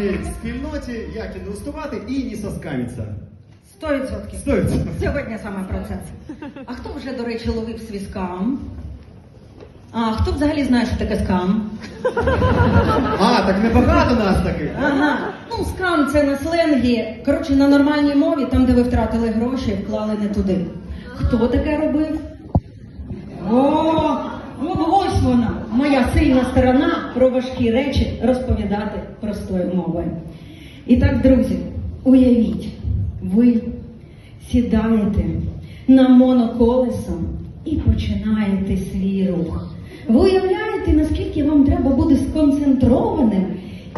нашій спільноті, як інвестувати і не соскамиться. Сто відсотків. Стоїть. Сьогодні саме про це. А хто вже, до речі, ловив свій скам? А хто взагалі знає, що таке скам? А, так небагато нас таких. Ага. Ну, скам це на сленгі. Коротше, на нормальній мові, там, де ви втратили гроші, вклали не туди. Хто таке робив? О, ну вона, моя сильна сторона про важкі речі розповідати простою мовою. І так, друзі, уявіть, ви сідаєте на моноколесо і починаєте свій рух. Ви уявляєте, наскільки вам треба бути сконцентрованим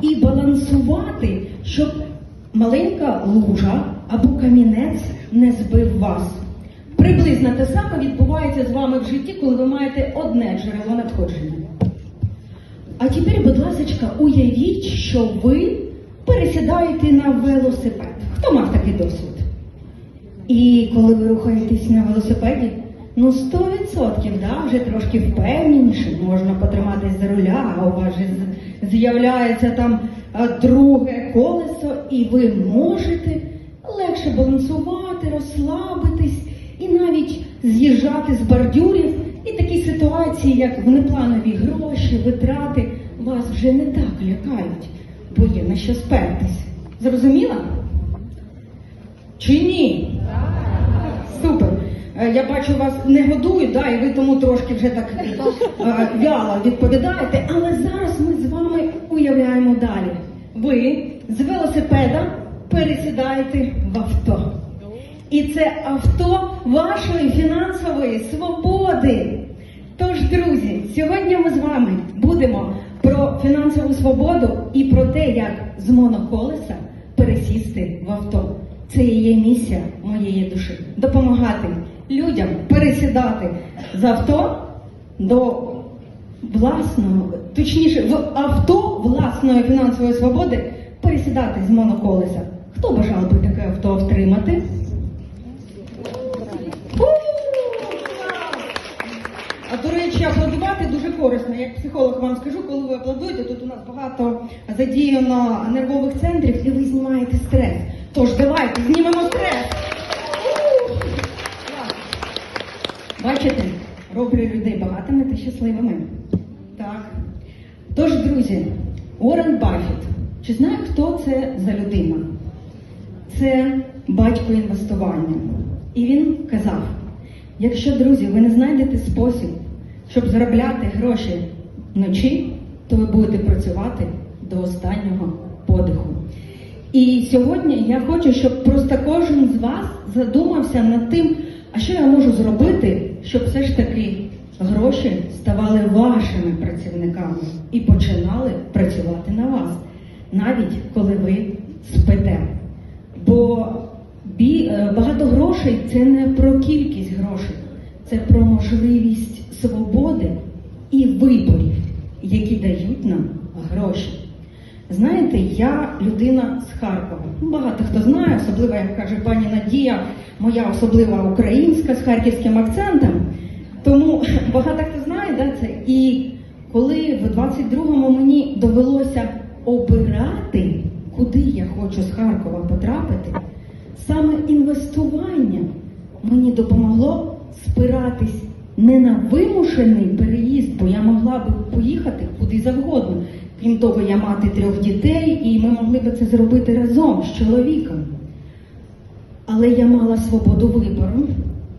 і балансувати, щоб маленька лужа або камінець не збив вас. Приблизно те саме відбувається з вами в житті, коли ви маєте одне джерело надходження. А тепер, будь ласка, уявіть, що ви пересідаєте на велосипед. Хто мав такий досвід? І коли ви рухаєтесь на велосипеді, ну 100%, да, вже трошки впевненіше, можна потриматись за руля, а у вас же з'являється там друге колесо, і ви можете легше балансувати, розслабитись навіть з'їжджати з бордюрів. І такі ситуації, як внепланові гроші, витрати, вас вже не так лякають, бо є на що спертись. Зрозуміла? Чи ні? Супер. Е, Я бачу, вас не годують, да, і ви тому трошки вже так е, вяло відповідаєте. Але зараз ми з вами уявляємо далі. Ви з велосипеда пересідаєте в авто. І це авто вашої фінансової свободи. Тож, друзі, сьогодні ми з вами будемо про фінансову свободу і про те, як з моноколеса пересісти в авто. Це є місія моєї душі. Допомагати людям пересідати з авто до власного, точніше, в авто власної фінансової свободи пересідати з моноколеса. Хто бажав би таке авто отримати? А до речі, аплодувати дуже корисно. Як психолог вам скажу, коли ви аплодуєте, тут у нас багато задіяно нервових центрів і ви знімаєте стрес. Тож давайте знімемо стрес. Бачите, роблю людей багатими та щасливими. Так. Тож, друзі, Уоррен Баффет. Чи знає, хто це за людина? Це батько інвестування. І він казав: якщо, друзі, ви не знайдете спосіб, щоб заробляти гроші вночі, то ви будете працювати до останнього подиху. І сьогодні я хочу, щоб просто кожен з вас задумався над тим, а що я можу зробити, щоб все ж таки гроші ставали вашими працівниками і починали працювати на вас, навіть коли ви спите. Бо е, багато грошей це не про кількість грошей, це про можливість свободи і виборів, які дають нам гроші. Знаєте, я людина з Харкова. Ну, Багато хто знає, особливо, як каже пані Надія, моя особлива українська з харківським акцентом. Тому багато хто знає, да, це. І коли в 22-му мені довелося обирати, куди я хочу з Харкова потрапити, саме інвестування мені допомогло спиратись не на вимушений переїзд, бо я могла би поїхати куди завгодно. Крім того, я мати трьох дітей, і ми могли би це зробити разом з чоловіком. Але я мала свободу вибору,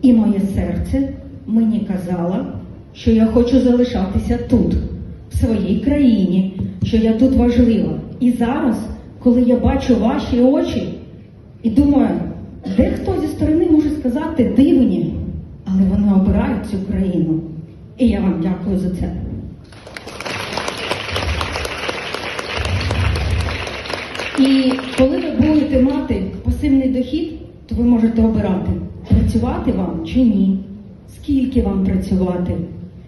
і моє серце мені казало, що я хочу залишатися тут, в своїй країні, що я тут важлива. І зараз, коли я бачу ваші очі і думаю, дехто зі сторони може сказати дивні, але вони обирають цю країну. І я вам дякую за це. І коли ви будете мати пасивний дохід, то ви можете обирати, працювати вам чи ні, скільки вам працювати,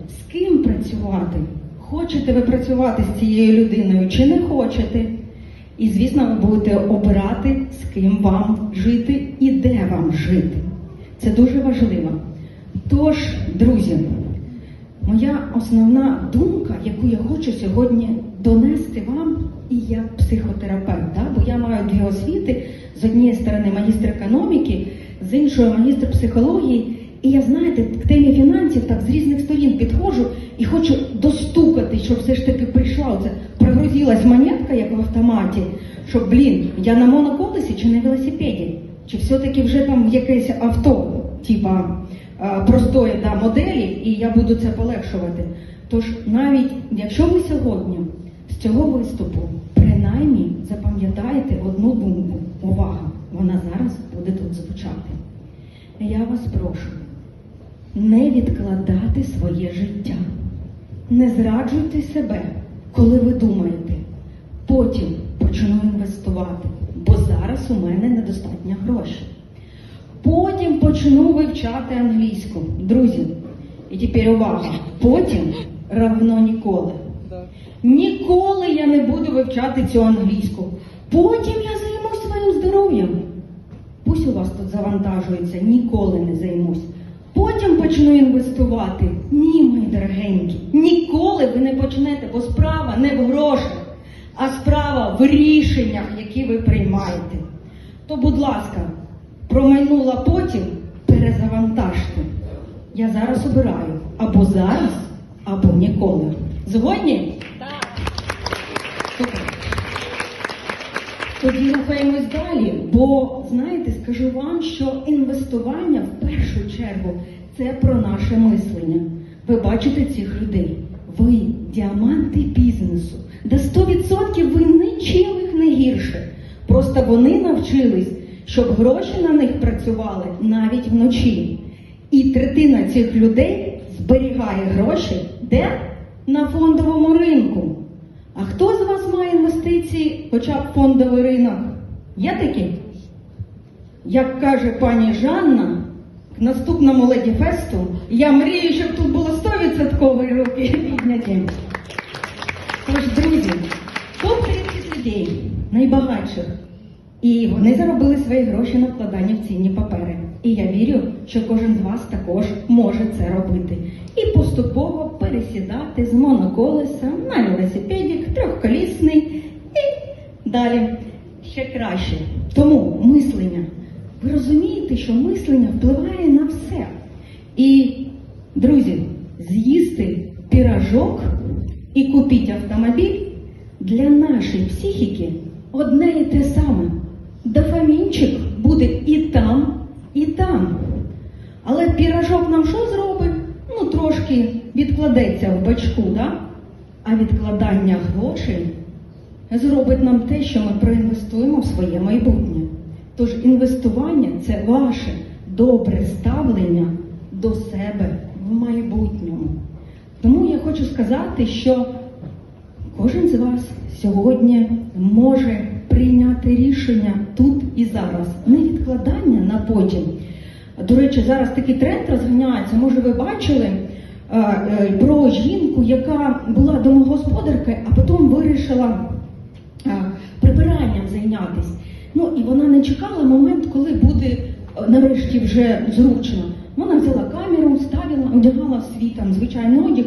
з ким працювати, хочете ви працювати з цією людиною чи не хочете. І, звісно, ви будете обирати, з ким вам жити і де вам жити. Це дуже важливо. Тож, друзі, моя основна думка, яку я хочу сьогодні донести вам, і як психотерапевт. бо я маю дві освіти. з однієї сторони магістр економіки, з іншої магістр психології. І я, знаєте, к темі фінансів так з різних сторін підходжу і хочу достукати, щоб все ж таки прийшла оце, прогрузилась монетка, як в автоматі, щоб, блін, я на моноколесі чи на велосипеді, чи все-таки вже там якесь авто, типа простої да, моделі, і я буду це полегшувати. Тож навіть якщо ви сьогодні з цього виступу принаймні запам'ятаєте одну думку, увага, вона зараз буде тут звучати. Я вас прошу не відкладати своє життя. Не зраджуйте себе, коли ви думаєте. Потім почну інвестувати, бо зараз у мене недостатньо грошей. Потім почну вивчати англійську. Друзі, і тепер увага. Потім равно ніколи. Ніколи я не буду вивчати цю англійську. Потім я займусь своїм здоров'ям. Пусть у вас тут завантажується, ніколи не займусь. Потім почну інвестувати. Ні, мої дорогенькі, ніколи ви не почнете, бо справа не в грошах, а справа в рішеннях, які ви приймаєте. То, будь ласка, промайнула потім, перезавантажте. Я зараз обираю або зараз, або ніколи. Згодні? Супер. Тоді рухаємось далі, бо знаєте, скажу вам, що інвестування в першу чергу це про наше мислення. Ви бачите цих людей. Ви діаманти бізнесу. До 100% ви нічим їх не гірше. Просто вони навчились, щоб гроші на них працювали навіть вночі. І третина цих людей зберігає гроші де? На фондовому ринку. А хто з вас має інвестиції, хоча б фондовий ринок? Є такі? Як каже пані Жанна, к наступному леді фесту я мрію, щоб тут було 100% руки підняті. Тож, друзі, топ-30 людей найбагатших. І вони заробили свої гроші на вкладання в цінні папери. І я вірю, що кожен з вас також може це робити. І поступово пересідати з моноколеса на велосипедик, трьохколісний і далі ще краще. Тому мислення. Ви розумієте, що мислення впливає на все. І, друзі, з'їсти піражок і купити автомобіль для нашої психіки одне і те саме. Дофамінчик буде і там, і там. Але піражок нам що зробить? Ну, трошки відкладеться в бачку, да? а відкладання грошей зробить нам те, що ми проінвестуємо в своє майбутнє. Тож інвестування це ваше добре ставлення до себе в майбутньому. Тому я хочу сказати, що кожен з вас сьогодні може прийняти рішення тут і зараз, не відкладання на потім. До речі, зараз такий тренд розганяється. Може, ви бачили е, е, про жінку, яка була домогосподаркою, а потім вирішила е, прибиранням зайнятися. Ну і вона не чекала момент, коли буде нарешті вже зручно. Вона взяла камеру, ставила, одягала свій там звичайний одяг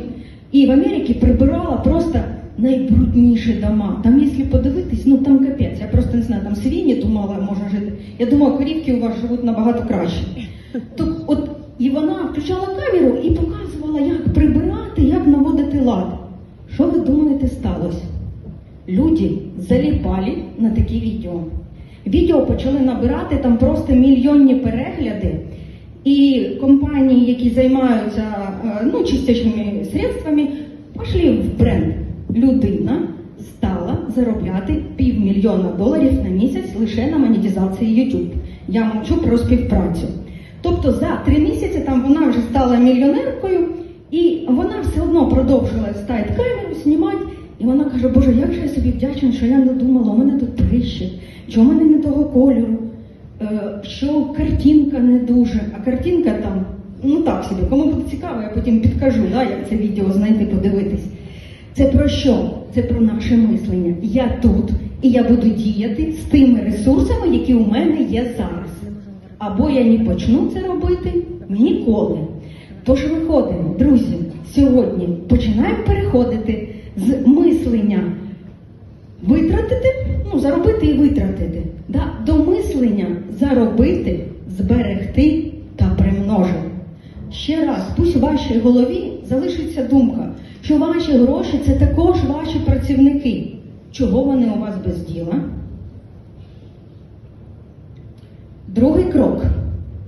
і в Америці прибирала просто найбрудніші дома. Там, якщо подивитись, ну там капець. Я просто не знаю, там свині думала, можна жити. Я думала, корівки у вас живуть набагато краще. То от і вона включала камеру і показувала, як прибирати, як наводити лад. Що ви думаєте сталося? Люди заліпали на такі відео. Відео почали набирати там просто мільйонні перегляди. І компанії, які займаються е, ну, чистячими средствами, пішли в бренд. Людина стала заробляти півмільйона доларів на місяць лише на монетизації YouTube. Я мовчу про співпрацю. Тобто за три місяці там вона вже стала мільйонеркою, і вона все одно продовжила ставити камеру, знімати. І вона каже, Боже, як же я собі вдячна, що я не думала, у мене тут прищі, що у мене не того кольору, е, що картинка не дуже, а картинка там, ну так собі, кому буде цікаво, я потім підкажу, да, як це відео знайти, подивитись. Це про що? Це про наше мислення. Я тут і я буду діяти з тими ресурсами, які у мене є зараз. Або я не почну це робити ніколи. Тож виходимо, друзі, сьогодні починаємо переходити з мислення витратити, ну, заробити і витратити. Да? До мислення заробити, зберегти та примножити. Ще раз, пусть у вашій голові залишиться думка, що ваші гроші це також ваші працівники. Чого вони у вас без діла? Другий крок.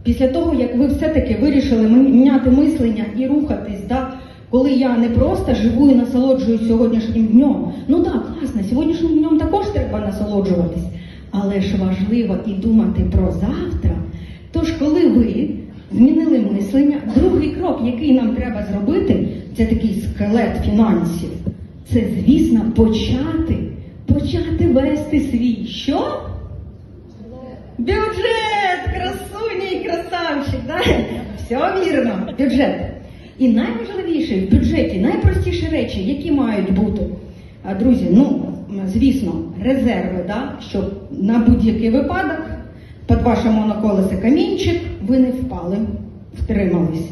Після того, як ви все-таки вирішили міняти мислення і рухатись, да, коли я не просто живу і насолоджуюсь сьогоднішнім днем. Ну так, класно, сьогоднішнім днем також треба насолоджуватись. Але ж важливо і думати про завтра. Тож, коли ви змінили мислення, другий крок, який нам треба зробити, це такий скелет фінансів. Це, звісно, почати, почати вести свій що? Бюджет! Красуня і красавчик, да? Все вірно, бюджет. І найважливіше в бюджеті, найпростіші речі, які мають бути. Друзі, ну, звісно, резерви, да? щоб на будь-який випадок під ваше моноколесе камінчик, ви не впали, втримались.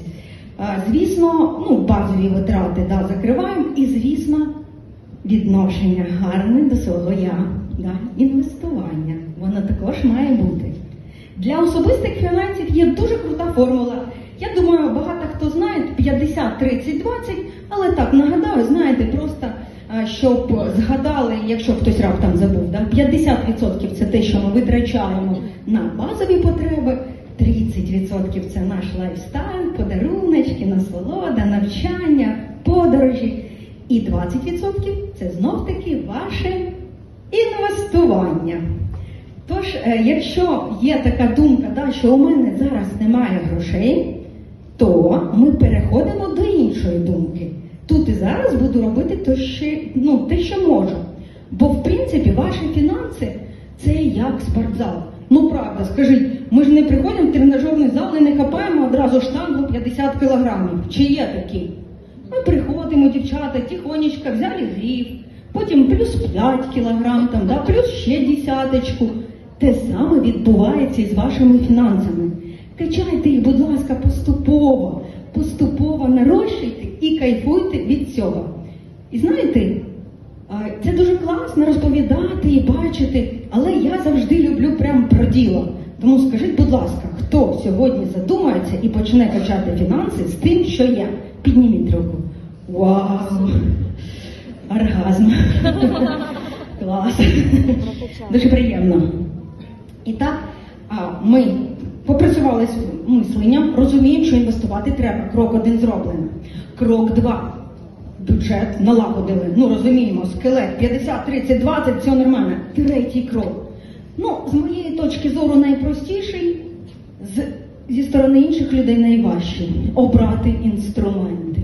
Звісно, ну, базові витрати да, закриваємо. І, звісно, відношення гарне до свого я, да? інвестування. Воно також має бути. Для особистих фінансів є дуже крута формула. Я думаю, багато хто знає 50, 30, 20, але так нагадаю, знаєте, просто щоб згадали, якщо хтось раптом забув, да? 50% це те, що ми витрачаємо на базові потреби, 30% це наш лайфстайл, подаруночки, насолода, навчання, подорожі. І 20% це знов таки ваше інвестування. Тож, е, якщо є така думка, да, що у мене зараз немає грошей, то ми переходимо до іншої думки. Тут і зараз буду робити те, що, ну, те, що можу. Бо, в принципі, ваші фінанси це як спортзал. Ну правда, скажіть, ми ж не приходимо в тренажерний зал і не хапаємо одразу штангу 50 кілограмів. Чи є такі? Ми приходимо, дівчата, тихонечко взяли гриф, потім плюс 5 кілограм, там, да, плюс ще десяточку. Те саме відбувається і з вашими фінансами. Качайте їх, будь ласка, поступово, поступово нарощуйте і кайфуйте від цього. І знаєте, це дуже класно розповідати і бачити, сьогодні задумається і почне качати фінанси з тим, що я? Підніміть руку. Вау! Оргазм. Клас. Дуже приємно. І так, ми попрацювали з мисленням, розуміємо, що інвестувати треба. Крок один зроблено. Крок два. Бюджет налагодили. Ну розуміємо, скелет 50, 30, 20, все нормально. Третій крок. Ну, з моєї точки зору, найпростіший, зі сторони інших людей найважчий обрати інструменти.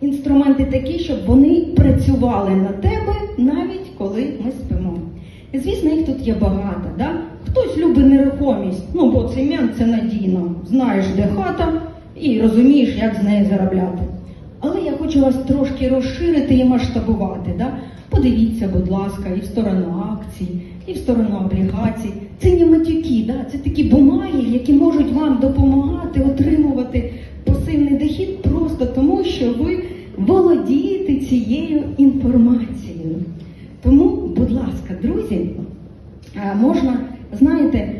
Інструменти такі, щоб вони працювали на тебе навіть коли ми спимо. І, звісно, їх тут є багато. Да? Хтось любить нерухомість, ну бо цемент це надійно. Знаєш, де хата, і розумієш, як з неї заробляти. Але я хочу вас трошки розширити і масштабувати. Да? Подивіться, будь ласка, і в сторону акцій, і в сторону облігацій. Це не матюки, да? це такі бумаги, які можуть вам допомагати отримувати пасивний дохід просто тому, що ви володієте цією інформацією. Тому, будь ласка, друзі, е, можна, знаєте,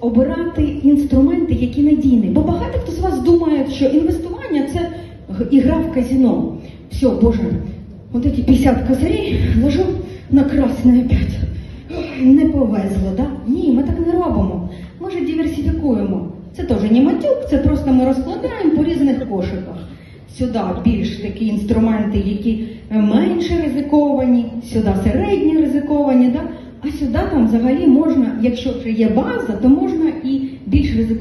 обирати інструменти, які надійні. Бо багато хто з вас думає, що інвестування це ігра в казино. Все, Боже, от ці 50 козирей ложу на красне опять. Не повезло, да? Ні, ми так не робимо. Ми ж диверсифікуємо. Це теж не матюк, це просто ми розкладаємо по різних кошиках. Сюди більш такі інструменти, які е, менше ризиковані, сюди середні ризиковані, да? а сюди там взагалі можна, якщо вже є база, то можна і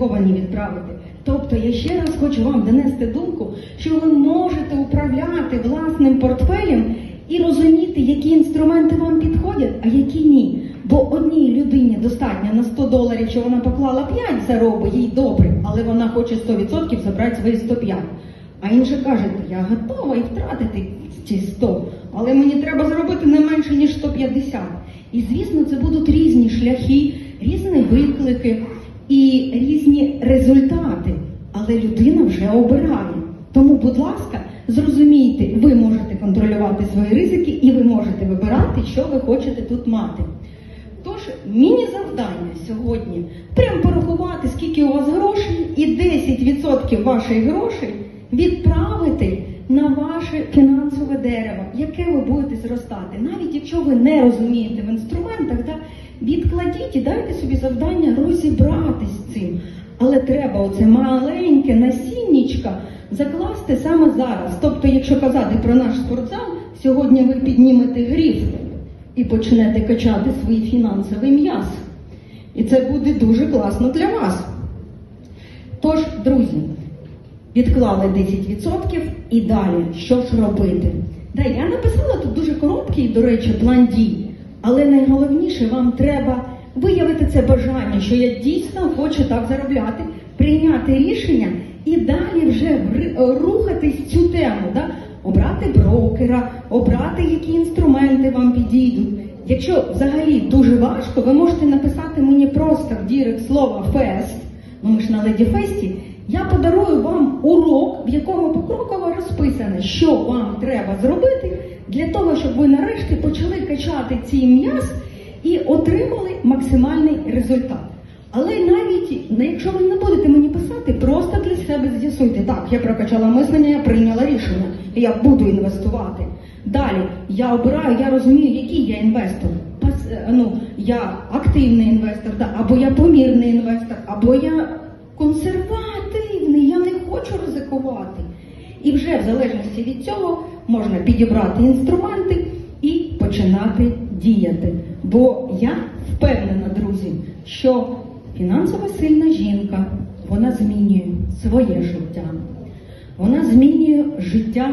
ризиковані відправити. Тобто я ще раз хочу вам донести думку, що ви можете управляти власним портфелем і розуміти, які інструменти вам підходять, а які ні. Бо одній людині достатньо на 100 доларів, що вона поклала 5 заробить, їй добре, але вона хоче 100% забрати свої 105. А інша каже, я готова і втратити ці 100, але мені треба зробити не менше, ніж 150. І звісно, це будуть різні шляхи, різні виклики результати. Але людина вже обирає. Тому, будь ласка, Зрозумійте, ви можете контролювати свої ризики і ви можете вибирати, що ви хочете тут мати. Тож, міні-завдання сьогодні прям порахувати, скільки у вас грошей, і 10% ваших грошей відправити на ваше фінансове дерево, яке ви будете зростати. Навіть якщо ви не розумієте в інструментах, да, відкладіть і дайте собі завдання розібратись з цим. Але треба оце маленьке насіннячка закласти саме зараз. Тобто, якщо казати про наш спортзал, сьогодні ви піднімете гріф і почнете качати свій фінансовий м'яз. І це буде дуже класно для вас. Тож, друзі, відклали 10% і далі, що ж робити? Да, я написала тут дуже короткий, до речі, план дій, але найголовніше вам треба виявити це бажання, що я дійсно хочу так заробляти, прийняти рішення і далі вже рухатись цю тему. Да? Обрати брокера, обрати, які інструменти вам підійдуть. Якщо взагалі дуже важко, ви можете написати мені просто в дірект слово фест. Ну ми ж на Леді Фесті. Я подарую вам урок, в якому покроково розписано, що вам треба зробити для того, щоб ви нарешті почали качати цей м'яз і отримали максимальний результат. Але навіть ну, якщо ви не будете мені писати, просто для себе з'ясуйте, так, я прокачала мислення, я прийняла рішення, я буду інвестувати. Далі я обираю, я розумію, який я інвестор. Пас, е, ну, я активний інвестор, да, або я помірний інвестор, або я консервативний, я не хочу ризикувати. І вже в залежності від цього можна підібрати інструменти і починати діяти. Бо я впевнена, друзі, що фінансово сильна жінка вона змінює своє життя, вона змінює життя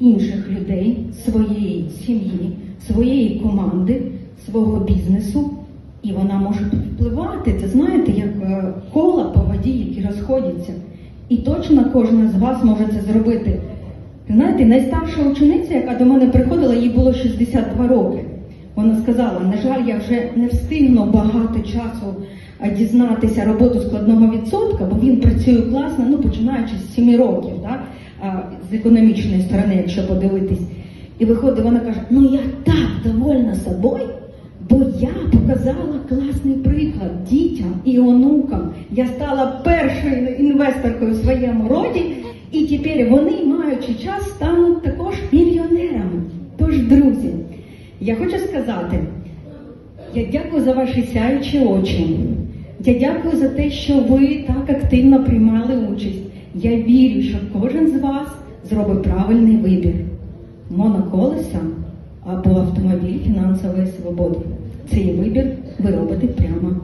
інших людей, своєї сім'ї, своєї команди, свого бізнесу. І вона може впливати. Це знаєте, як е, кола по воді, які розходяться. І точно кожна з вас може це зробити. Знаєте, найстарша учениця, яка до мене приходила, їй було 62 роки. Вона сказала: на жаль, я вже не встигну багато часу дізнатися роботу складного відсотка, бо він працює класно, ну починаючи з 7 років, так? з економічної сторони, якщо подивитись. І виходить, вона каже: Ну я так довольна собою. Бо я показала класний приклад дітям і онукам. Я стала першою інвесторкою в своєму роді, і тепер вони, маючи час, стануть також мільйонерами. Тож, друзі, я хочу сказати, я дякую за ваші сяючі очі. Я дякую за те, що ви так активно приймали участь. Я вірю, що кожен з вас зробить правильний вибір моноколеса або автомобіль фінансової свободи. Цей вибір ви робите прямо.